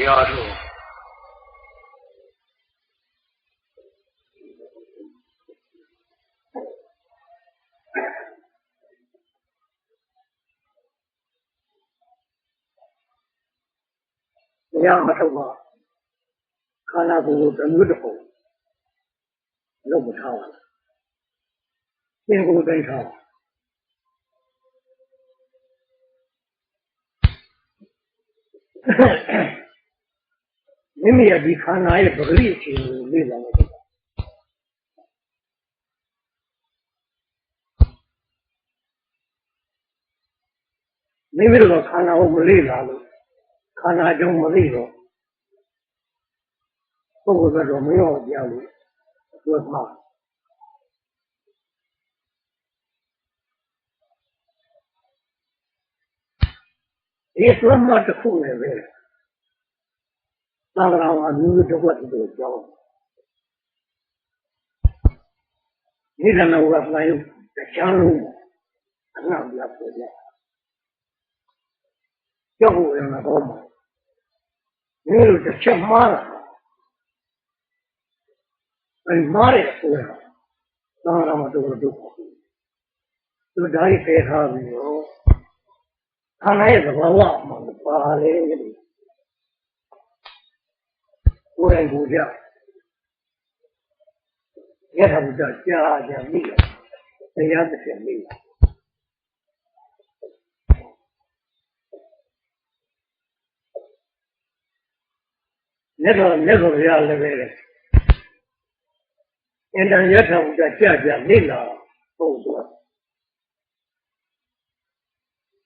တရားတော်တရားမထုတ်ပါခန္ဓာကိုယ်ကိုတစ်မျိုးတစ်ပုံလုပ် မထားပါဘူးသင်ကိုယ်တိုင်းထားပါမိမိရဲ့ဒီခန္ဓာရဲ့ပဂရိအခြေကိုလေ့လာလို့မိမိတို့ခန္ဓာကိုမလေ့လာလို့ခန္ဓာကြောင့်မသိတော့ပုဂ္ဂိုလ်ကတော့မရောကြောက်လို့သွတ်မှာဒီသွတ်မှာတစ်ခုနဲ့ပဲ သာသနာ့အမျိုးတစ်ဝက်တူကြောင်းဒီကနေ့ကလည်းတခြားလုံးအနောက်ပြပေါ်ကြကြောက်ဖို့ရမှာတော့မှာဒီလိုတစ်ချက်မှားတာအဲမှားတယ်ဆိုတာသာသနာ့မှာတော့ဒုက္ခသူဓာတ်ဖေးထားပြီးတော့ခန္ဓာရဲ့သဘာဝမှာပါတယ်ကိုယ်တို င်ကိုယ်ကြရထဘုဒ္ဓကြားကြမိတယ်တရားတစ်ချက်မိတယ်လက်တော်လက်တော်ရလည်းပဲအင်တန်ရထဘုဒ္ဓကြားကြမိလာဟုတ်ဆို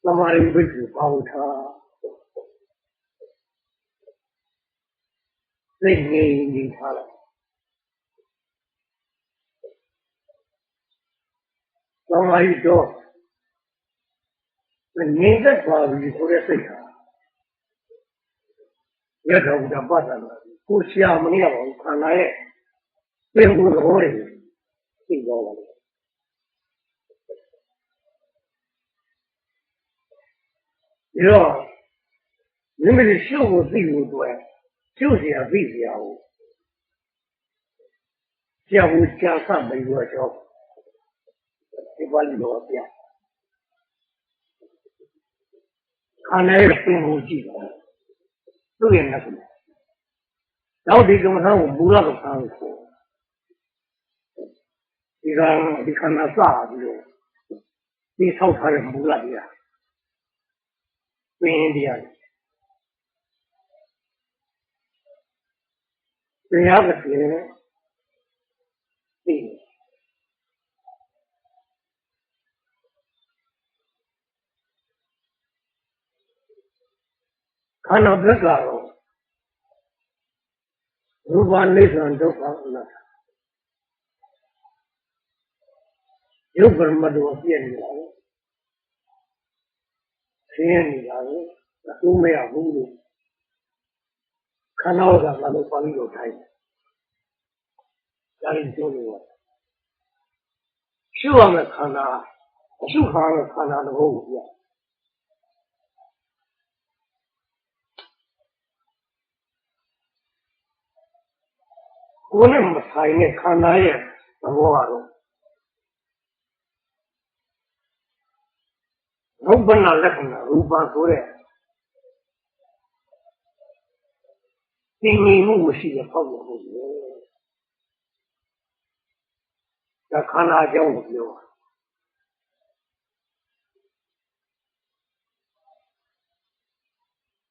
သမာဓိဘိက္ခုဘာဝထား စိတ်ငြိမ်ငြိမ်ထားလိုက်သမာဓိတော့ငြိမ်သက်ပါပြီဆိုတဲ့စိတ်ဟာရထောင်တာပတ်တာကိုရှာမနေရပါဘူးခန္ဓာရဲ့ပြင်ကိုသဘောတွေသိတော့ပါလေဒီတော့မိမိရှုပ်ကိုသိဖို့အတွက် ကျုပ်เสียသိเสียဟုတ်ကြောက်ကြာဆတ်ပြီးတော့ကြောက်ဒီပါဠိတော်ပြခန္ဓာရဲ့ပြင်ကိုကြည့်တော့သူ့ရဲ့နှကုနောက်ဒီကမ္မထာကိုမူလကသာကိုဒီကဒီခန္ဓာစပြီးတော့ဒီဆောက်ထားတဲ့မူလတရားပင်တရား တရားကတည်းကသိခန္ဓာဘက်ကတော့ရူပနိစ္စဒုက္ခအနတ္တယုတ်ပရမတောပြည့်နေတာကိုဆင်းရဲနေတာကိုအတူမရဘူးလို့ခန္ဓာကဘာလို့ပါဠိလိုထိုင်ဒါရင်ပြောလို့ရှုရမယ့်ခန္ဓာအရှုခါရခန္ဓာတစ်ခုကိုပြကိုယ်နဲ့မဆိုင်တဲ့ခန္ဓာရဲ့သဘောကတော့ရူပနာလက္ခဏာရူပဆိုတဲ့ သိမြင်မှုမရှိတဲ့ပေါ့လို့ဟုတ်တယ်ဒါခန္ဓာအကြောင်းကိုပြော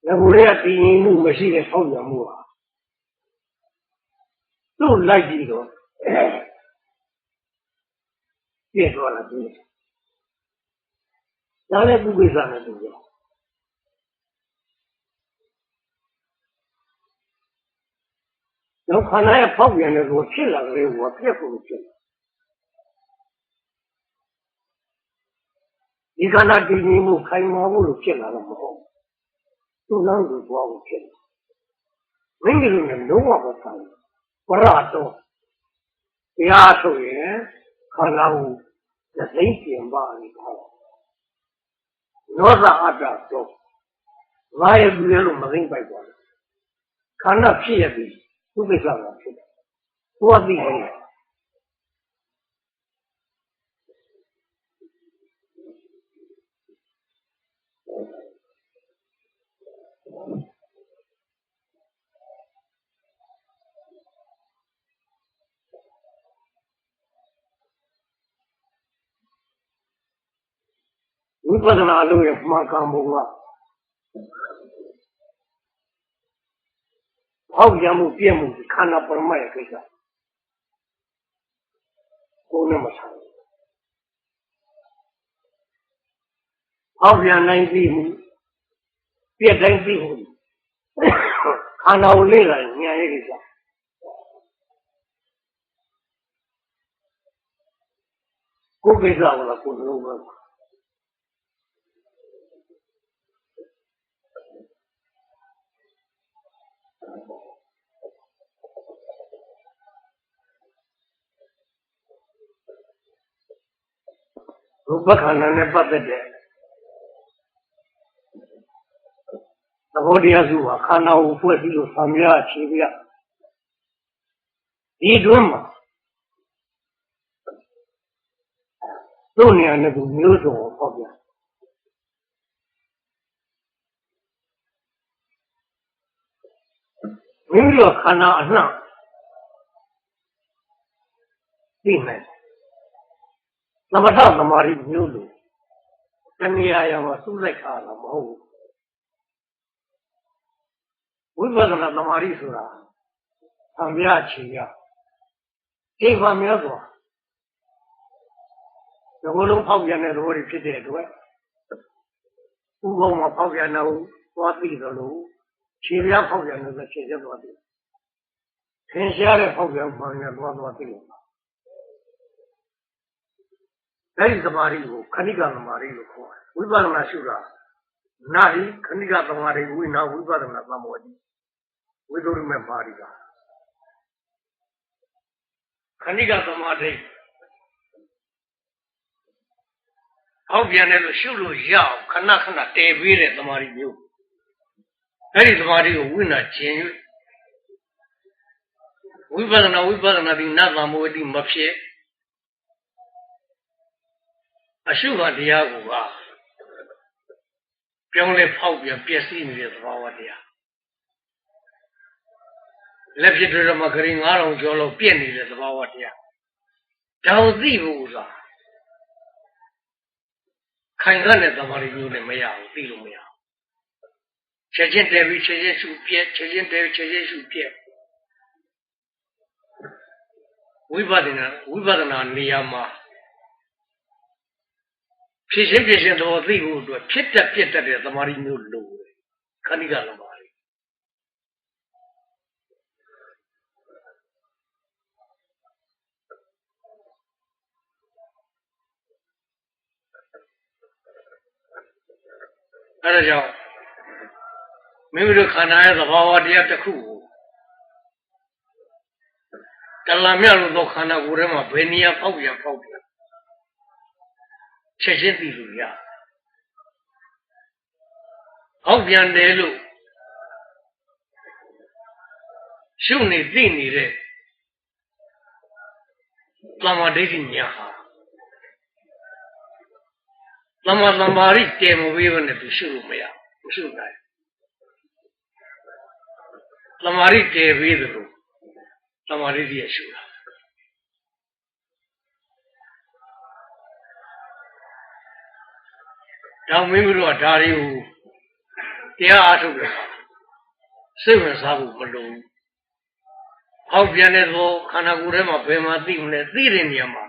တာငါကလေးကသိမြင်မှုမရှိတဲ့ပေါ့ရမှုဟာသူ့လိုက်ပြီးတော့ပြည့်သွားတာပြည့်ဒါလည်းသူ့ကိစ္စနဲ့သူပြော တော့ခန္ဓာရဲ့ဖောက်ပြန်တဲ့ကိုဖြစ်လာကြတယ်ဟောပြက်ဖို့ဖြစ်လာဒီခန္ဓာတည်ငြိမ်မှုခိုင်မာဖို့လို့ဖြစ်လာတော့မဟုတ်သူ့နောက်ကိုသွားဖို့ဖြစ်လာမင်းတို့လည်းလုံးဝမဆိုင်ဝရတော့တရားဆိုရင်ခန္ဓာကိုသိပြင်ပါနေတာနောသအတ္တတော့ဘာရဲ့ဘူးလဲလို့မသိပိုက်ပါဘူးခန္ဓာဖြစ်ရပြီ သူ့ကိစ္စကဖြစ်တယ်သူကသိတယ် ဝိပဿနာလို့ရမှန်ကန်ပုံက ဟောက်ရမှုပြည့်မှုခန္ဓာပရမတ်ရဲ့ကိစ္စကိုယ်နဲ့မဆိုင်ဘူးဟောက်ပြန်နိုင်ပြီမှုပြည့်တိုင်းပြီမှုခန္ဓာကိုလေ့လာဉာဏ်ရဲ့ကိစ္စကိုယ်ကိစ္စကလည်းကိုယ်လုံးပဲ ရူပခန္ဓာနဲ့ပတ်သက်တဲ့သဘောတရားစုဟာခန္ဓာကိုဖွဲ့ပြီးလို့ဆံပြအခြေပြဒီအတွင်းမှာသူ့နေရာနဲ့သူမျိုးစုံကိုပေါ့ပြမိမိတို့ခန္ဓာအနှံ့သိမယ် သမထသမာဓိမျိုးလို့တဏှာရမှာစုလိုက်ခါတာမဟုတ်ဘူးဝိပဿနာသမာဓိဆိုတာသံဃာခြေရအိမ်မှာများစွာဒီလိုလုံးဖောက်ပြန်တဲ့သဘောတွေဖြစ်တဲ့အတွက်ဥပ္ပောမှာဖောက်ပြန်တော့သွားသိတယ်လို့ခြေပြားဖောက်ပြန်လို့ခြေချက်သွားသိသင်ရှားတဲ့ဖောက်ပြန်မှန်ရသွားသွားသိတယ် အဲ့ဒီသမာဓိကိုခဏိကသမာဓိလို့ခေါ်တယ်ဝိပဿနာရှုတာနာဟိခဏိကသမာဓိဝိနာဝိပဿနာသမောတိဝိသုရမေပါဠိကခဏိကသမာဓိဟောက်ပြန်တယ်လို့ရှုလို့ရအောင်ခဏခဏတည်ပေးတဲ့သမာဓိမျိုးအဲ့ဒီသမာဓိကိုဝိနာခြင်း၍ဝိပဿနာဝိပဿနာဒီနတ်သမောတိမဖြစ် အရှုခံတရားကိုကပြောင်းလဲဖောက်ပြန်ပျက်စီးနေတဲ့သဘာဝတရားလက်ဖြစ်တွေမှာခရီး9000ကျော်လောက်ပြည့်နေတဲ့သဘာဝတရားဒါကိုသိဖို့ဆိုတာခိုင်ခန့်တဲ့သမာဓိမျိုးနဲ့မရဘူးသိလို့မရဘူးချက်ချင်းတည်ပြီးချက်ချင်းရှုပြက်ချက်ချင်းတည်ချက်ချင်းရှုပြက်ဝိပဿနာဝိပဿနာနေရာမှာ ဖြစ်ချင်းဖြစ်ချင်းသဘောသိဖို့အတွက်ဖြစ်တတ်ပြတ်တတ်တဲ့သမာဓိမျိုးလိုတယ်ခဏိကသမာဓိအဲဒါကြောင့်မိမိတို့ခန္ဓာရဲ့သဘာဝတရားတစ်ခုကိုတလံမြတ်လို့သောခန္ဓာကိုယ်ထဲမှာဘယ်နေရာပေါက်ပြန်ပေါက်ပြန် ချက်ချင်းသိလို့ရအောက်ပြန်တယ်လို့ရှုနေသိနေတဲ့သမာဓိဋ္ဌိညာဟာသမာသမာဓိတည်မပေးဘဲနဲ့သူရှုလို့မရဘူးမရှုနိုင်သမာဓိတည်ပေးတယ်လို့သမာဓိတည်းရှုတာ တောင်မင်းတို့ကဒါတွေကိုတရားအားထုတ်တယ်စိတ်ဝင်စားဖို့မလိုဘူး။ဟောက်ပြန်တဲ့သောခန္ဓာကိုယ်ထဲမှာဘယ်မှာသိမလဲသိတဲ့နေရာမှာ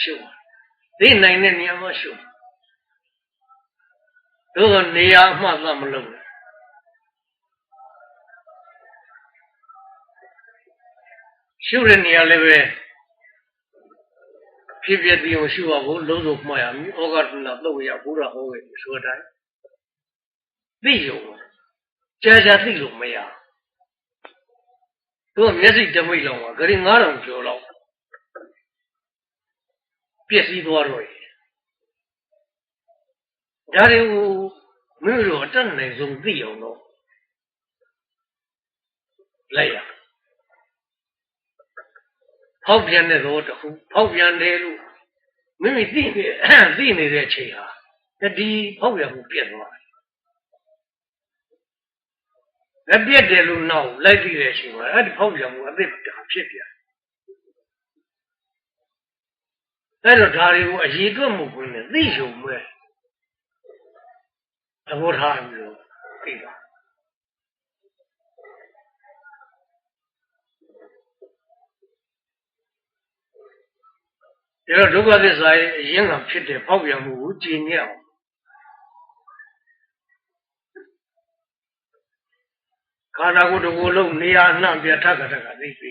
ရှုသိနိုင်တဲ့နေရာမှာရှုတို့ကနေရာအမှတ်သမလုပ်ဘူးရှုတဲ့နေရာလည်းပဲ ဖြစ်ဖြစ်ပြီးအောင်ရှုရဖို့လုံးစုံမှတ်ရမည်။ဩဃတနာသုတ်ရဘုရားဟောခဲ့ပြီဆိုတိုင်းသိရုံကြာကြာသိလို့မရသူကမျက်စိတမိတ်လောက်ပါဂရီ9000ကျော်လောက်ပြည့်စည်သွားတော့တယ်ဒါတွေကိုမြို့တော်အတက်နိုင်ဆုံးသိအောင်တော့လိုက်ရ ဖောက်ပြန်တဲ့သဘောတစ်ခုဖောက်ပြန်တယ်လို့မိမိသိနေသိနေတဲ့အချိန်ဟာဒီဖောက်ပြန်မှုပြတ်သွားတယ်အပြတ်တယ်လို့နောက်လိုက်ပြီးတဲ့အချိန်မှာအဲ့ဒီဖောက်ပြန်မှုအသစ်တစ်ခါဖြစ်ပြန်အဲ့တော့ဒါတွေကိုအရေးအတွက်မှုကိုနဲ့သိရုံပဲသဘောထားပြီးတော့သိပါ ဒါတော့ဒုက္ခသစ္စာရဲ့အရင်ကဖြစ်တဲ့ပေါက်ပြန်မှုကိုကြည်ညက်အောင်ခန္ဓာကိုယ်တစ်ခုလုံးနေရာနှံ့ပြထက်ကထက်ကသိပြီ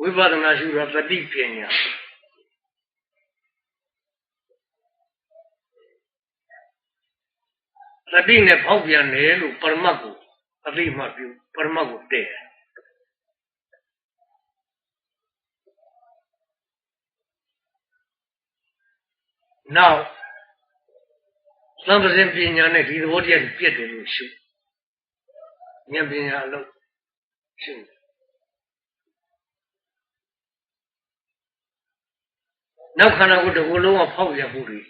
ဝိပဿနာရှုတော့တတိပညာ တတိနဲ့ဖောက်ပြန်တယ်လို့ပရမတ်ကိုအသိမှပြုပရမတ်ကိုတဲ့နောက်သံသစဉ်ပညာနဲ့ဒီသဘောတရားကိုပြည့်တယ်လို့ရှုဉာဏ်ပညာအလုံးရှုနောက်ခန္ဓာကိုယ်တစ်ခုလုံးကဖောက်ပြန်မှုတွေ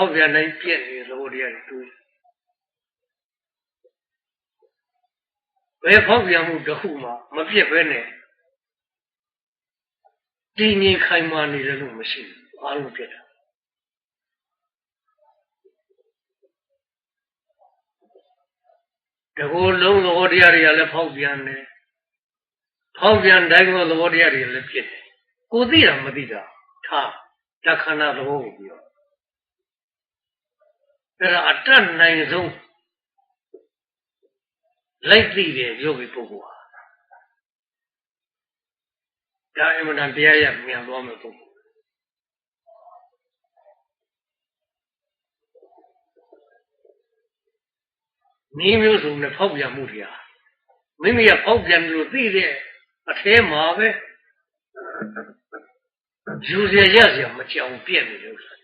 ဖောက်ပြန်တိုင်းပြည့်နေသဘောတရားတွေတွေ့ဘယ်ဖောက်ပြန်မှုတစ်ခုမှမပြည့်ဘဲနဲ့တည်ငြိမ်ခိုင်မာနေတယ်လို့မရှိဘူးအားလုံးပြည့်တာတကူလုံးသဘောတရားတွေကလည်းဖောက်ပြန်တယ်ဖောက်ပြန်တိုင်းကသဘောတရားတွေလည်းပြည့်တယ်ကိုသိတာမသိတာထားတခဏသဘောကိုပြော အဲ့ဒါအတတ်နိုင်ဆုံးလိုက်သိတယ်ယောဂီပုဂ္ဂိုလ်ဟာဒါအမှန်တရားရမြန်သွားမယ်ပုဂ္ဂိုလ်နီးမျိုးစုံနဲ့ဖောက်ပြန်မှုတွေဟာမိမိကဖောက်ပြန်လို့သိတဲ့အထဲမှာပဲယူရရရမကြောင်ပြက်နေလို့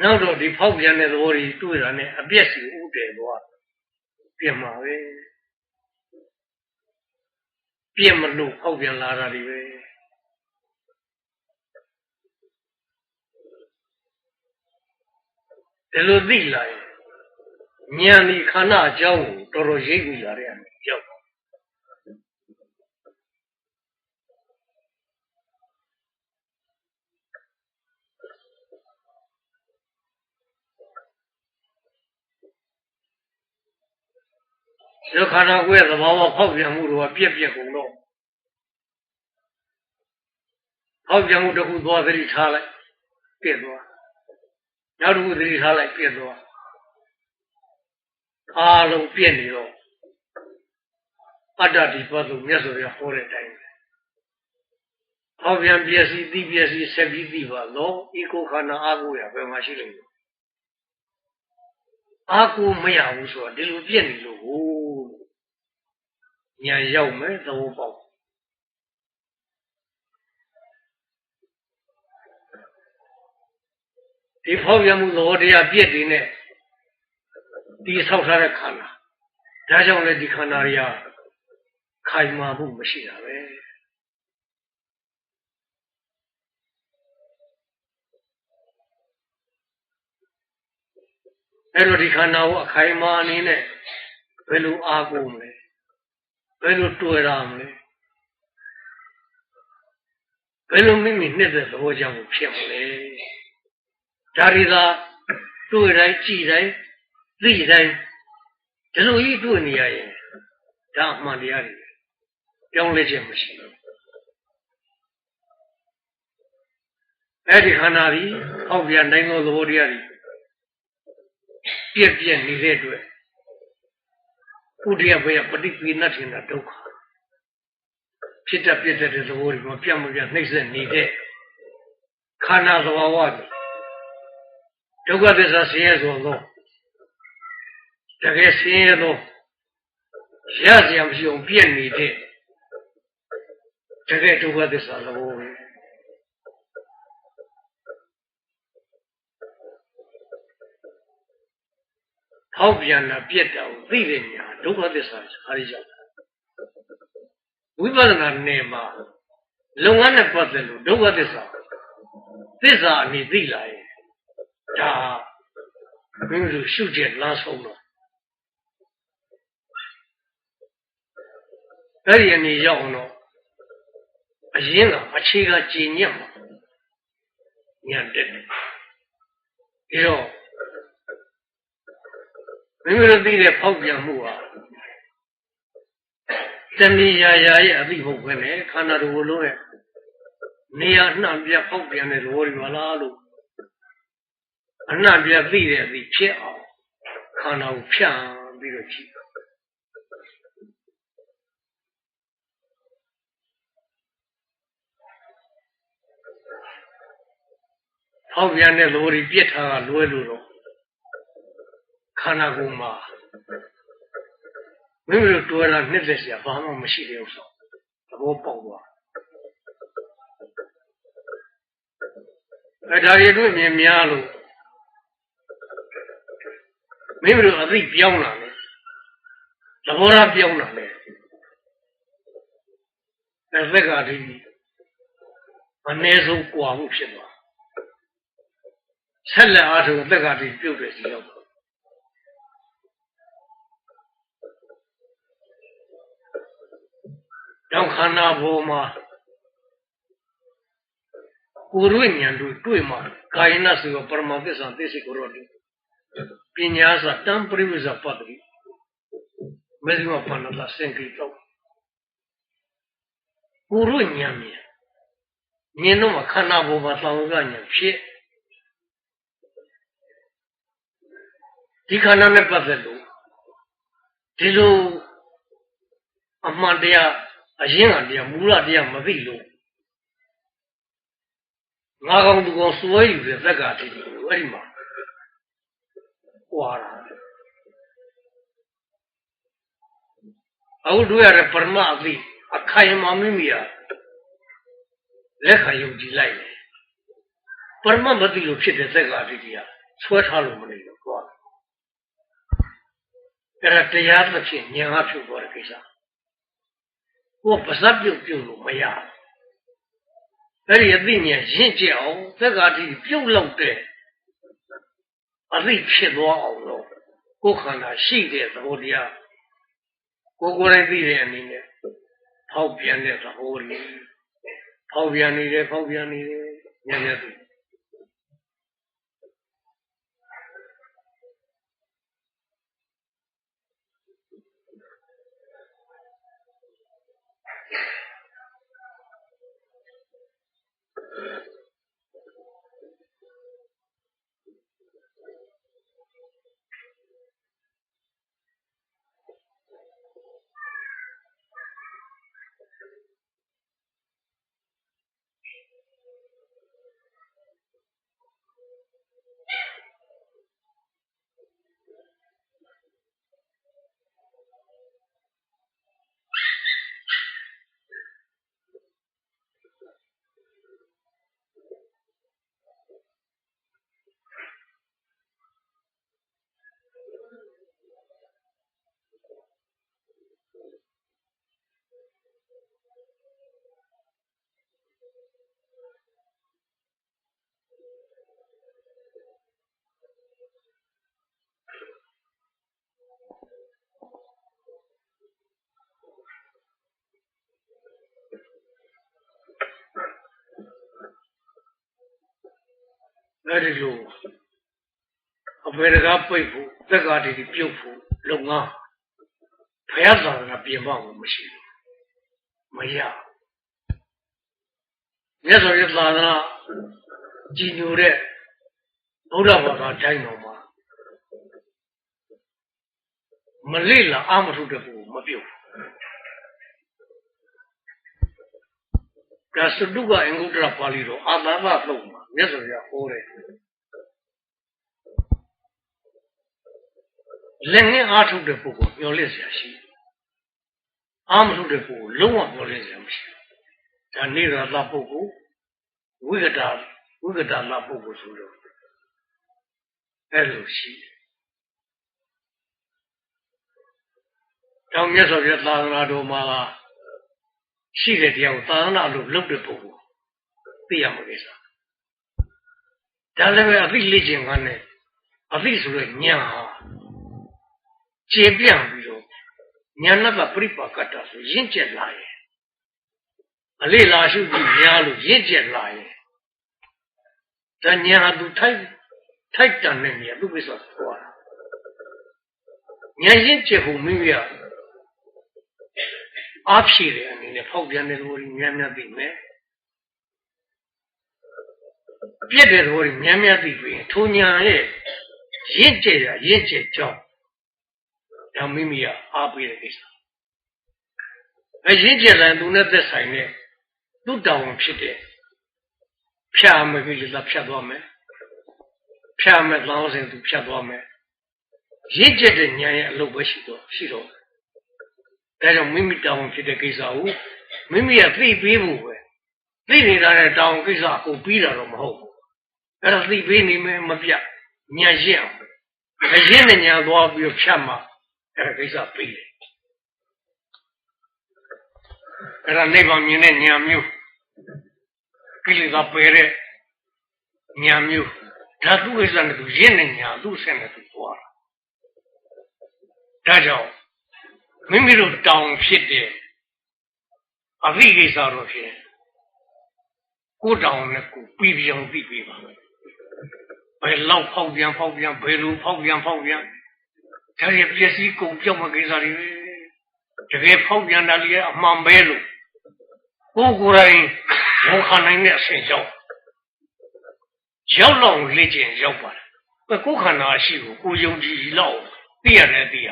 နောက်တော့ဒီဖောက်ပြန်တဲ့သဘောတွေတွေ့တာနဲ့အပြက်စီဥတည်သွားပြက်မှာပဲပြက်မလို့ဖောက်ပြန်လာတာတွေပဲဒီလိုသိလာရင်ဉာဏ်ဒီခန္ဓာအကြောင်းကိုတော်တော်ရိပ်မိလာတဲ့ အကြောင်းဒီခန္ဓာကိုယ်ရဲ့သဘာဝဖောက်ပြန်မှုတွေကပြက်ပြက်ကုန်တော့ဖောက်ပြန်မှုတစ်ခုသွားသတိထားလိုက်ပြက်သွားနောက်တစ်ခုသတိထားလိုက်ပြက်သွားအားလုံးပြက်နေတော့အတ္တဒီပတ်သူမြတ်စွာဘုရားဟောတဲ့အတိုင်းပဲဟောပြန်ပြည့်စည်သိပြည့်စည်ဆက်ပြီးသိပါတော့ဤကိုခန္ဓာအာကိုရဘယ်မှာရှိလိမ့်မယ်အာကိုမရဘူးဆိုတော့ဒီလိုပြက်နေလို့ဟို ညာရောက်မယ်သဘောပေါက်ဒီဖောက်ရမှုသဘောတရားပြည့်တည်နေဒီဆောက်ထားတဲ့ခန္ဓာဒါကြောင့်လည်းဒီခန္ဓာတွေကခိုင်မာမှုမရှိတာပဲအဲ့တော့ဒီခန္ဓာကိုအခိုင်မာအနေနဲ့ဘယ်လိုအားကိုးမလဲ ဘယ်လိုတွေ့ရမလဲဘယ်လိုမိမိနှစ်တဲ့သဘောကြောင့်ဖြစ်မလဲဒါရီသာတွေ့တိုင်းကြည်တိုင်းသိတိုင်းဒီလိုကြီးတွေ့နေရရင်ဒါအမှန်တရားတွေပြောင်းလဲခြင်းမရှိဘူးအဲ့ဒီခန္ဓာကြီးအောက်ပြန်တိုင်းသောသဘောတရားတွေပြည့်ပြည့်နေတဲ့အတွက် ဥဒိယဘယပฏิပိဏထင်တာဒုက္ခဖြစ်တတ်ပြည့်တဲ့သဘောတွေမှာပြတ်မပြတ်နှိမ့်ဆက်နေတဲ့ခန္ဓာသဘာဝတွေဒုက္ခသစ္စာဆင်းရဲဆိုတော့တကယ်ဆင်းရဲသောရစရာမရှိအောင်ပြည့်နေတဲ့တကယ်ဒုက္ခသစ္စာသဘောပဲ ဟောက်ပြန်တာပြက်တာကိုသိတဲ့ညာဒုက္ခသစ္စာအားရရောက်တာဝိပဿနာနယ်မှာလုပ်ငန်းနဲ့ပတ်သက်လို့ဒုက္ခသစ္စာသစ္စာအနေသိလာရင်ဒါမင်းတို့ရှုချက်လားဆုံးတော့အဲ့ဒီအနေရောက်အောင်တော့အရင်ကအခြေကကြည်ညက်မှာညံတက်တယ်ဒီတော့ မိမိတို့သိတဲ့ဖောက်ပြန်မှုဟာတဏှာရာရဲ့အသိဟုတ်ပဲလေခန္ဓာတော်ကိုလုံးရဲ့နေရာနှံ့ပြဖောက်ပြန်တဲ့သဘောတွေပါလားလို့အနှံ့ပြသိတဲ့အသိဖြစ်အောင်ခန္ဓာကိုဖြန့်ပြီးတော့ကြည့်ဟောက်ပြန်တဲ့သဘောတွေပြစ်ထားကလွဲလို့တော့ ခန္ဓာကိုယ်မှာမိမိတို့တွေ့တာနှစ်သက်စရာဘာမှမရှိတဲ့ဥစ္စာသဘောပေါက်သွားအဲဒါတွေတို့မြင်များလို့မိမိတို့အသိပြောင်းလာတယ်သဘောထားပြောင်းလာတယ်အဲသက်ကဒီအနည်းဆုံးကွာမှုဖြစ်သွားဆက်လက်အားထုတ်သက်ကဒီပြုတ်တယ်စီရောက် တော့ခန္ဓာပေါ်မှာကိုယ်ရဉာဏ်တို့တွေ့မှာကာယနာဆိုပရမသစ္စာသိစိကိုရောတိပညာစာတံပရိဝိဇပတ္တိမေဇိမပဏ္ဏတာစင်ကိတော့ကိုယ်ရဉာဏ်မြင်မြင်တော့ခန္ဓာပေါ်မှာသောင်ကဉာဏ်ဖြစ်ဒီခန္ဓာနဲ့ပတ်သက်လို့ဒီလိုအမှန်တရား အရင်ကတရားမူလတရားမသိလို့ငါကောင်သူကောင်စွဲယူတဲ့သက်ကတည်းကအဲ့ဒီမှာဟွာတာအခုတွေ့ရတဲ့ပရမအသိအခိုင်အမာမိမိရလက်ခံယုံကြည်လိုက်တယ်ပရမမသိလို့ဖြစ်တဲ့သက်ကတည်းကဆွဲထားလို့မနေလို့ဟွာအဲ့ဒါတရားသဖြင့်ဉာဏ်အဖြစ်ပေါ်တဲ့ကိစ္စ ကိုပါဇက်ပြုတ်ပြုတ်လို့မရအဲ့ဒီအသိဉာဏ်ရင့်ကျက်အောင်သက္ကာတိပြုတ်လောက်တဲ့အသိဖြစ်သွားအောင်လို့ကိုယ်ခန္ဓာရှိတဲ့သဘောတရားကိုယ်ကိုယ်တိုင်သိတဲ့အနေနဲ့ဖောက်ပြန်တဲ့သဘောလေးဖောက်ပြန်နေတယ်ဖောက်ပြန်နေတယ်ညံ့ညံ့သိ အဲ့ဒီလိုအဖေရကပိတ်ဖို့သက္ကာတိပြုတ်ဖို့လုပ်ငန်းဘုရားသာသနာပြင်ပကိုမရှိဘူးမရမြတ်စွာဘုရားသာသနာကြည်ညိုတဲ့ဘုရားဘာသာတိုင်းတော်မှာမလိလာအမထုတဲ့ဘူးမပြုတ် ဒါစတုကအင်္ဂုတ္တရပါဠိတော်အာသာမသုံးမှာမြတ်စွာဘုရားဟောတယ်လက်ငင်းအားထုတ်တဲ့ပုဂ္ဂိုလ်မျောလင့်စရာရှိတယ်အားမထုတ်တဲ့ပုဂ္ဂိုလ်လုံးဝမျောလင့်စရာမရှိဘူးဒါနေရတာပုဂ္ဂိုလ်ဝိကတာဝိကတာလာပုဂ္ဂိုလ်ဆိုတော့အဲ့လိုရှိတယ်တောင်မြတ်စွာဘုရားသာသနာတော်မှာ ရှိတဲ့တရားကိုသာသနာလို့လုပ်တဲ့ပုဂ္ဂိုလ်သိရမှာကိစ္စဒါလည်းပဲအသိလေ့ကျင့်ခန်းနဲ့အသိဆိုတဲ့ဉာဏ်ဟာကျေပြန့်ပြီးတော့ဉာဏ်နဲ့ပြိပကတ္တဆိုရင့်ကျက်လာရဲ့အလေးလာရှုကြည့်များလို့ရင့်ကျက်လာရဲ့ဒါဉာဏ်ဟာသူထိုက်ထိုက်တန်တဲ့ဉာဏ်သူ့ကိစ္စသွားတာဉာဏ်ရင့်ကျက်ဖို့မိမိက အားဖြည့်တဲ့အနေနဲ့ဖောက်ပြန်တဲ့လူတွေများများသိမယ်အပြစ်တဲ့လူတွေများများသိပြီးရင်ထိုညာရဲ့ရင့်ကျက်ရရင့်ကျက်ကြောင်းဒါမိမိကအားပေးတဲ့ကိစ္စအဲရင့်ကျက်တယ်သူနဲ့သက်ဆိုင်တဲ့သူ့တောင်းဖြစ်တဲ့ဖြာမကိလေသာဖြတ်သွားမယ်ဖြာမဲ့လောင်းစဉ်သူဖြတ်သွားမယ်ရင့်ကျက်တဲ့ဉာဏ်ရဲ့အလုပ်ပဲရှိတော့ရှိတော့ ဒါကြောင့်မိမိတောင်းဖြစ်တဲ့ကိစ္စကိုမိမိကသိပေးဖို့ပဲသိနေတာနဲ့တောင်းကိစ္စကိုပြီးတာတော့မဟုတ်ဘူးအဲ့ဒါသိပေးနေမယ်မပြတ်ညံရင့်အောင်အရင်နဲ့ညာသွားပြီးဖြတ်မှအဲ့ဒါကိစ္စပြီးတယ်အဲ့ဒါနိဗ္ဗာန်မြင်တဲ့ညာမျိုးကိလေသာပယ်တဲ့ညာမျိုးဓာတုကိစ္စနဲ့သူရင့်နေညာသူ့ဆက်နဲ့သူသွားတာဒါကြောင့် မိမိတို့တောင်းဖြစ်တဲ့အသိကိစ္စတော့ဖြင့်ကိုတောင်းနဲ့ကိုပြီးပြောင်းသိပြီးပါမယ်ဘယ်လောက်ဖောက်ပြန်ဖောက်ပြန်ဘယ်လိုဖောက်ပြန်ဖောက်ပြန်ဒါရပျက်စီးကုန်ပြောင်းမကိစ္စတွေတကယ်ဖောက်ပြန်တာလေးအမှန်ပဲလို့ကိုယ်ကိုယ်တိုင်ဝန်ခံနိုင်တဲ့အဆင့်ရောက်ရောက်လောက်လေ့ကျင့်ရောက်ပါတယ်ကိုယ်ခန္ဓာရှိကိုကိုယုံကြည်လောက်သိရတယ်သိရ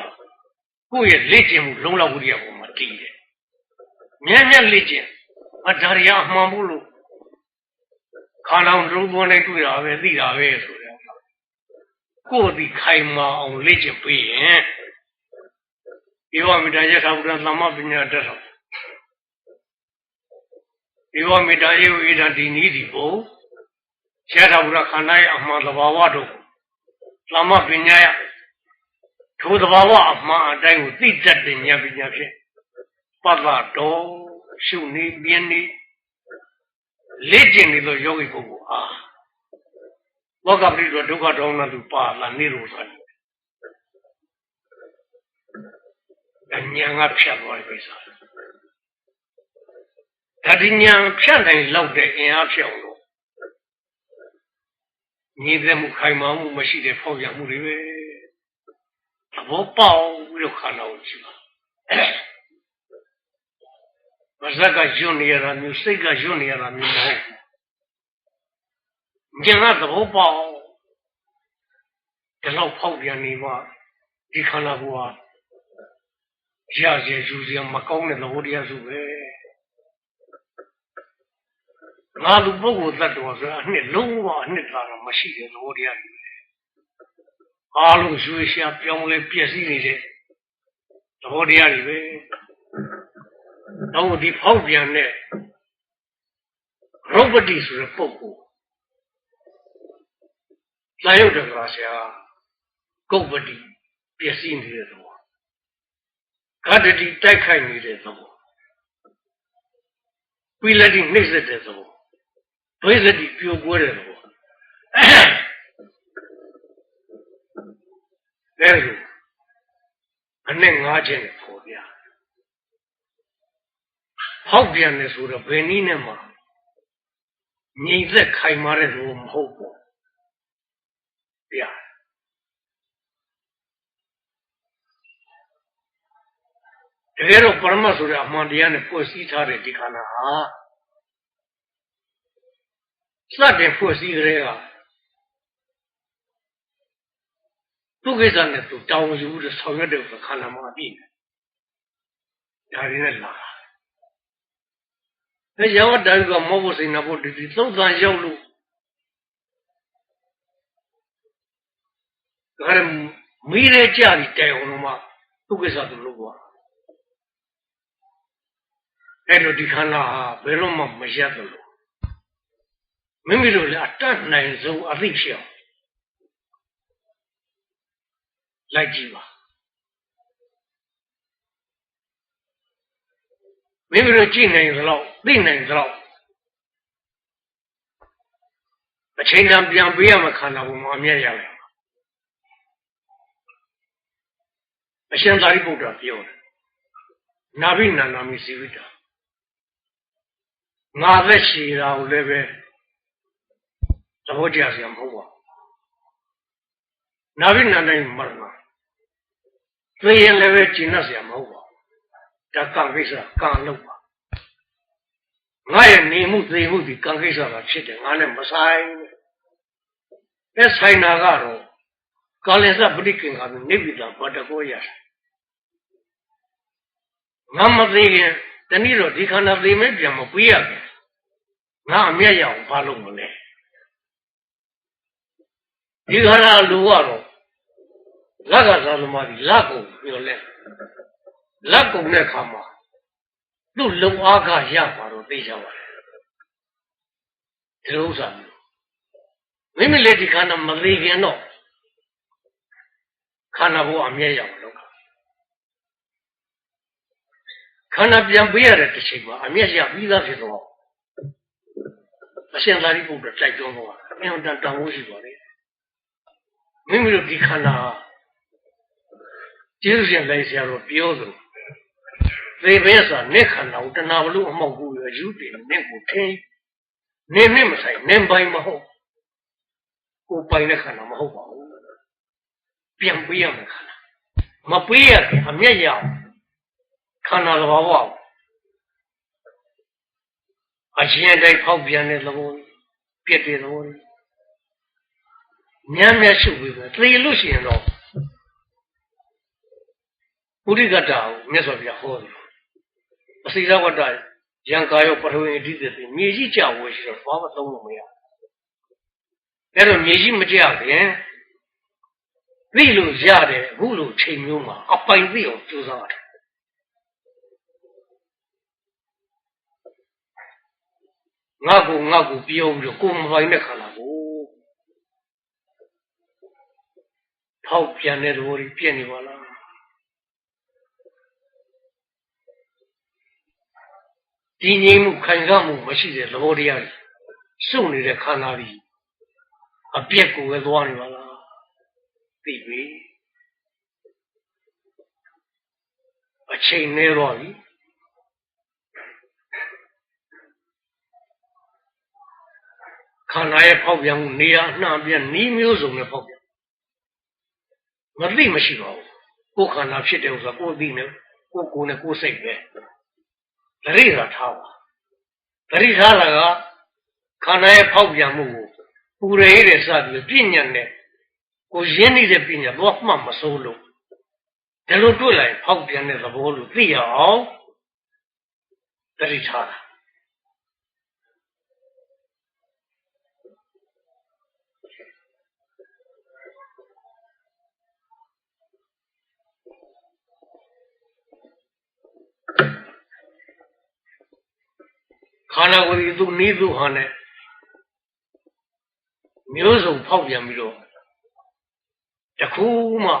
ကိုယ့်ရဲ့လေ့ကျင့်မှုလုံးလောက်မှုတွေပေါ်မှာတည်တယ်မြဲမြဲလေ့ကျင့်အဒါရီအမှန်ဘူးလို့ခန္ဓာလုံးသွန်းနေတွေ့တာပဲသိတာပဲဆိုတယ်ကိုယ်ဒီခိုင်မာအောင်လေ့ကျင့်ပေးရင်ဧဝမေတ္တာယထာဘုရားသမ္မပညာတတ်တော်ဧဝမေတ္တာယေဝဣဒံဒီနည်းဒီဘုယထာဘုရားခန္ဓာရဲ့အမှန်သဘာဝတို့သမ္မပညာယ ထိုသဘာဝအမှန်အတိုင်းကိုသိတတ်တဲ့ဉာဏ်ပညာဖြင့်ပတ္တတော်ရှုနေပြင်းနေလေ့ကျင့်နေသောယောဂီပုဂ္ဂိုလ်အားလောကပရိဒုက္ခဒေါမနသူပါလာနေလို့ဆိုတယ်။ဉာဏ်ကဖြတ်သွားတဲ့ကိစ္စ။ဒါဒီဉာဏ်ဖြတ်နိုင်လောက်တဲ့အင်အားဖြတ်အောင်လို့ညီသက်မှုခိုင်မာမှုမရှိတဲ့ဖောက်ရမှုတွေပဲ။သ ဘောပေါက်ပြီးတော့ခန္ဓာကိုကြည့်ပါ။မဇက်ကယွတ်နေရတာမျိုးစိတ်ကယွတ်နေရတာမျိုးမဟုတ်ဘူးဉာဏ်ကသဘောပေါက်ဒီလောက်ဖောက်ပြန်နေမှဒီခန္ဓာကိုယ်ဟာရရယူစရာမကောင်းတဲ့သဘောတရားစုပဲငါလူပုဂ္ဂိုလ်သတ္တဝါဆိုတာအနှစ်လုံးဝအနှစ်သာတော့မရှိတဲ့သဘောတရားတွေ အားလုံးရွှေရှာပြောင်းလဲပြည့်စည်နေတဲ့သဘောတရားတွေပဲတော့ဒီဖောက်ပြန်တဲ့ရုပ်ပတိဆိုတဲ့ပုဂ္ဂိုလ်လာရုပ်တကရာဆရာကုတ်ပတိပျက်စီးနေတဲ့သဘောကတ္တတိတိုက်ခိုက်နေတဲ့သဘောပိလတိနှိမ့်ဆက်တဲ့သဘောဒွိသတိပြိုကွဲတဲ့သဘော အဲလိုအနဲ့ငါးခြင်းနဲ့ပေါ်ပြဟောက်ပြန်တယ်ဆိုတော့ဘယ်နည်းနဲ့မှငြိမ်သက်ခိုင်မာတဲ့လိုမဟုတ်ဘူးပြတကယ်တော့ပရမတ်ဆိုတဲ့အမှန်တရားနဲ့ဖွဲ့စည်းထားတဲ့ဒီခန္ဓာဟာစတဲ့ဖွဲ့စည်းကြတဲ့က သူ့ကိစ္စနဲ့သူတောင်းယူပြီးဆောင်ရွက်တဲ့ခန္ဓာမှာအပြည့်ဒါရင်းနဲ့လာအဲရောက်တိုင်းကမောဖို့စိန်နာဖို့ဒီသုံးသန်ရောက်လို့ဒါရမီးရဲကြပြီးတိုင်အောင်လို့မှသူ့ကိစ္စသူလုပ်သွားအဲ့လိုဒီခန္ဓာဟာဘယ်တော့မှမရတယ်လို့မိမိတို့လည်းအတတ်နိုင်ဆုံးအသိဖြစ်အောင် လိုက်ကြည့်ပါမိမိတို့ကြည့်နိုင်သလောက်သိနိုင်သလောက်အချိန်တန်ပြန်ပေးရမှာခန္ဓာဘုံမှာအမြဲရလိုက်အရှင်သာရိပုတ္တရာပြောတယ်နာဘိနန္ဒာမိစီဝိတာငါသက်ရှိတာကိုလည်းပဲသဘောကျစရာမဟုတ်ပါဘူးနာဘိနန္ဒာမရဏ သိရင်လည်းပဲကျင့်တ်စရာမဟုတ်ပါဘူးဒါကံကိစ္စကံလုပ်ပါငါရဲ့နေမှုသိမှုဒီကံကိစ္စကဖြစ်တယ်ငါနဲ့မဆိုင်အဲဆိုင်တာကတော့ကာလင်္စပဋိကင်္ဂါနိဗ္ဗိတဘာတကောရတယ်ငါမသိရင်တနည်းတော့ဒီခန္ဓာသိမဲ့ပြန်မပြီးရဘူးငါအမျက်ရအောင်ဘာလုပ်မလဲဒီခန္ဓာလူကတော့ လက်ကသာသမားဒီလက်ကိုပြောလဲလက်ကုံတဲ့ခါမှာသူ့လုံအားကရပါတော့သိကြပါလေဒီလိုဥစ္စာမိမိလက်ဒီခန္ဓာမသိခင်တော့ခန္ဓာဘုအမြဲရအောင်လုပ်ခန္ဓာပြန်ပေးရတဲ့တစ်ချိန်မှာအမျက်ရပြီးသားဖြစ်တော့အရှင်သာရိပုတ္တရာတိုက်တွန်းတော့အမြဲတမ်းတောင်းဖို့ရှိပါလေမိမိတို့ဒီခန္ဓာ ကျေးဇူးရှင်လိုက်ဆရာတော်ပြောသလိုသေဘဲဆိုတာနဲ့ခန္ဓာကိုတဏှာဘလို့အမောက်ဘူးရယူတယ်နဲ့ကိုထင်းနေနဲ့မဆိုင်နင်းပိုင်မဟုတ်ကိုပိုင်တဲ့ခန္ဓာမဟုတ်ပါဘူးပြန်ပေးရမယ်ခန္ဓာမပေးရအမျက်ရအောင်ခန္ဓာသဘာဝအရှင်တိုင်းဖောက်ပြန်တဲ့သဘောပြည့်တဲ့သဘောညံ့မြတ်ရှုပ်ပြီးပဲသေလို့ရှိရင်တော့ ပုရိကတ္တကိုမြတ်စွာဘုရားဟောတယ်အစိရဝတ္တယံကာယောပထဝီအဓိသတိမြေကြီးကြဝယ်ရှိတော့ဘာမှသုံးလို့မရအဲ့တော့မြေကြီးမကြခင်သိလို့ရတယ်အခုလိုချိန်မျိုးမှာအပိုင်သိအောင်ကြိုးစားရတယ်ငါ့ကိုငါ့ကိုပြောပြီးကိုမပိုင်တဲ့ခန္ဓာကိုထောက်ပြန်တဲ့သဘောကြီးပြည့်နေပါလား ဒီငြိမ်မှုခံစားမှုမရှိတဲ့သဘောတရားကြီးစုံနေတဲ့ခန္ဓာကြီးအပြက်ကိုပဲသွားနေပါလားသိပြီအချိန်နေတော့ပြီခန္ဓာရဲ့ဖောက်ပြန်မှုနေရာနှံပြန်နီးမျိုးစုံနဲ့ဖောက်ပြန်မသိမရှိပါဘူးကိုယ်ခန္ဓာဖြစ်တယ်ဆိုတာကိုယ်သိနေကိုယ်ကိုယ်နဲ့ကိုယ်စိတ်ပဲ တရိသာထားပါတရိထားတာကခန္ဓာရဲ့ဖောက်ပြန်မှုကိုပူရဲတဲ့စပြီးပြညတ်နဲ့ကိုရင်းနေတဲ့ပြညတ်တော့မှမစိုးလို့ဒါလိုတွေ့လိုက်ဖောက်ပြန်တဲ့သဘောလို့သိရအောင်တရိထားတာ ခန္ဓာကိုယ်ဒီသူနီးသူဟာနဲ့မျိုးစုံဖောက်ပြန်ပြီးတော့တခုမှ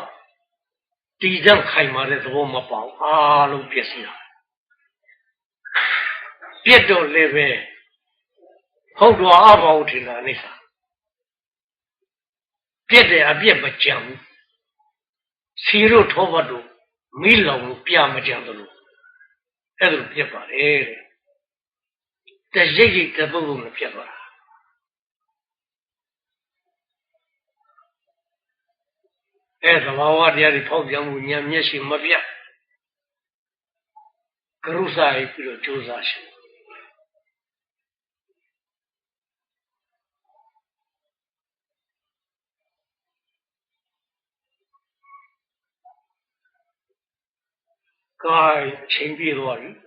တည်ကြံခိုင်မာတဲ့သဘောမပေါအောင်အားလုံးပြည့်စည်တာပြတ်တော့လည်းပဲဟုတ်တော့အဘောထင်တာအိသပြတ်တယ်အပြတ်မကြံဘူးစီတို့ထောဘတ်တို့မိလောင်လို့ပြမကြံသလိုအဲ့ဒါလိုပြတ်ပါတယ် တဲ့တရိပ်ရိပ်တပုတ်ပုတ်နဲ့ဖြစ်သွားတာအဲသဘာဝတရားတွေဖောက်ပြန်မှုဉာဏ်မျက်ရှိမပြတ်ကရုစာရေးပြီးတော့ကြိုးစားရှင်ကာယချိန်ပြည့်သွားပြီ